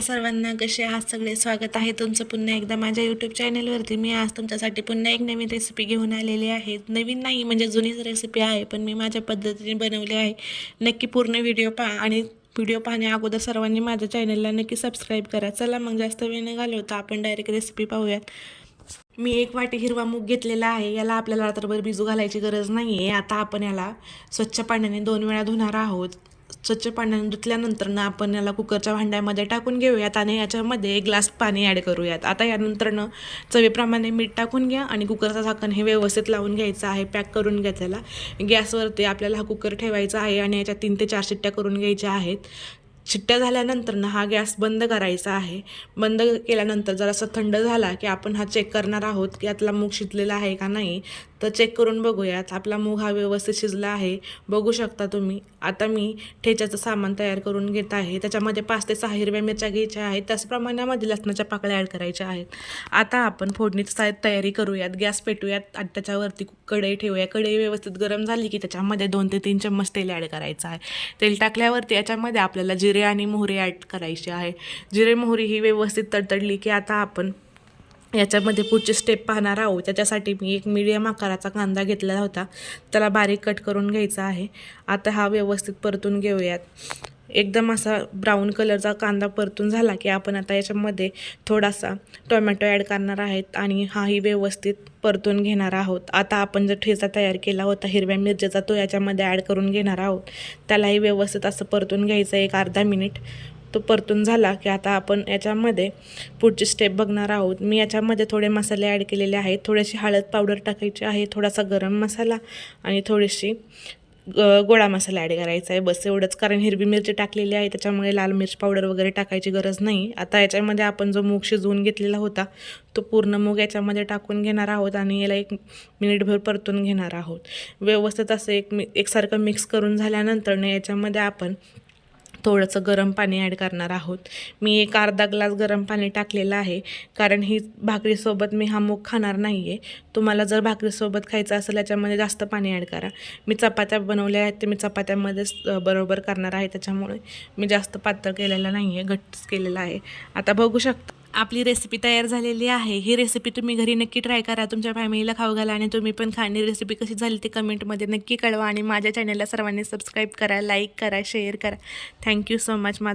सर्वांना कसे आहात सगळे स्वागत आहे. तुमचं पुन्हा एकदा माझ्या यूट्यूब चॅनलवरती मी आज तुमच्यासाठी पुन्हा एक नवीन रेसिपी घेऊन आलेली आहे. नवीन नाही म्हणजे जुनीच रेसिपी आहे पण मी माझ्या पद्धतीने बनवली आहे. नक्की पूर्ण व्हिडिओ पहा आणि व्हिडिओ पाहण्या अगोदर सर्वांनी माझ्या चॅनलला नक्की सबस्क्राईब करा. चला मग जास्त वेळ न घालवता आपण डायरेक्ट रेसिपी पाहूयात. मी एक वाटी हिरवा मूग घेतलेला आहे. याला आपल्याला रात्रभर भिजू घालायची गरज नाही आहे आता आपण याला स्वच्छ पाण्याने दोन वेळा धुणार आहोत. स्वच्छ पाण्याने धुतल्यानंतर ना आपण याला कुकरच्या भांड्यामध्ये टाकून घेऊयात आणि याच्यामध्ये एक ग्लास पाणी ॲड करूयात. आता यानंतरनं चवीप्रमाणे मीठ टाकून घ्या आणि कुकरचं झाकण हे व्यवस्थित लावून घ्यायचं आहे पॅक करून घ्या त्याला गॅसवरती आपल्याला हा कुकर ठेवायचा आहे आणि याच्या तीन ते चार शिट्ट्या करून घ्यायच्या आहेत. शिट्ट्या झाल्यानंतर ना हा गॅस बंद करायचा आहे. बंद केल्यानंतर जरासा थंड झाला की आपण हा चेक करणार आहोत की यातला मूग शिजलेला आहे का नाही. तर चेक करून बघूयात. आपला मूग हा व्यवस्थित शिजला आहे. बघू शकता तुम्ही. आता मी ठेच्याचं सामान तयार करून घेत आहे. त्याच्यामध्ये पाच ते सहा हिरव्या मिरच्या घ्यायच्या आहेत. त्याच प्रमाणामध्ये लसणाच्या पाकळ्या ॲड करायच्या आहेत. आता आपण फोडणीची तयारी करूयात. गॅस पेटूयात. आणि त्याच्यावरती कढई ठेवूया. कढई व्यवस्थित गरम झाली की त्याच्यामध्ये दोन ते तीन चम्मच तेल ॲड करायचं आहे. तेल टाकल्यावरती याच्यामध्ये आपल्याला जिरे जिरे आणि मोहरी ॲड करायची आहे. जिरे मोहरी ही व्यवस्थित तडतडली की आता आपण याच्यामध्ये पुढची स्टेप पाहणार आहोत. त्याच्यासाठी मी एक मीडियम आकाराचा कांदा घेतला होता. त्याला बारीक कट करून घ्यायचा आहे. आता हा व्यवस्थित परतून घेऊयात. एकदम असा ब्राऊन कलरचा कांदा परतून झाला की आपण आता याच्यामध्ये थोडासा टोमॅटो ॲड करणार आहेत आणि हाही व्यवस्थित परतून घेणार आहोत. आता आपण जो ठेचा तयार केला होता हिरव्या मिरचीचा तो याच्यामध्ये ॲड करून घेणार आहोत. त्यालाही व्यवस्थित असं परतून घ्यायचं एक अर्धा मिनिट तो परतून झाला की आता आपण याच्यामध्ये पुढची स्टेप बघणार आहोत. मी याच्यामध्ये थोडे मसाले ॲड केलेले आहेत. थोडीशी हळद पावडर टाकायची आहे थोडासा गरम मसाला आणि थोडीशी गोळा मसाला ॲड करायचा आहे. बस एवढंच. कारण हिरवी मिरची टाकलेली आहे त्याच्यामुळे लाल मिरची पावडर वगैरे टाकायची गरज नाही. आता याच्यामध्ये आपण जो मूग शिजवून घेतलेला होता तो पूर्ण मूग याच्यामध्ये टाकून घेणार आहोत आणि याला एक मिनिटभर परतून घेणार आहोत. व्यवस्थित असं एक मी एकसारखं मिक्स करून झाल्यानंतर याच्यामध्ये आपण थोडंसं गरम पाणी ॲड करणार आहोत. मी एक अर्धा ग्लास गरम पाणी टाकलेलं आहे. कारण ही भाकरीसोबत मी हा मूग खाणार नाही आहे तुम्हाला जर भाकरीसोबत खायचं असेल याच्यामध्ये जास्त पाणी ॲड करा. मी चपात्या बनवल्या आहेत ते मी चपात्यामध्येच बरोबर करणार आहे. त्याच्यामुळे मी जास्त पातळ केलेलं नाही आहे घट्टच केलेलं आहे. आता बघू शकता आपली रेसिपी तयार झालेली आहे. ही रेसिपी तुम्ही घरी नक्की ट्राय करा. तुमच्या फॅमिलीला खाऊ घाला आणि तुम्ही पण खाणी रेसिपी कशी झाली ते कमेंटमध्ये नक्की कळवा. आणि माझ्या चॅनलला सर्वांनी सबस्क्राईब करा लाईक करा शेअर करा. Thank you so much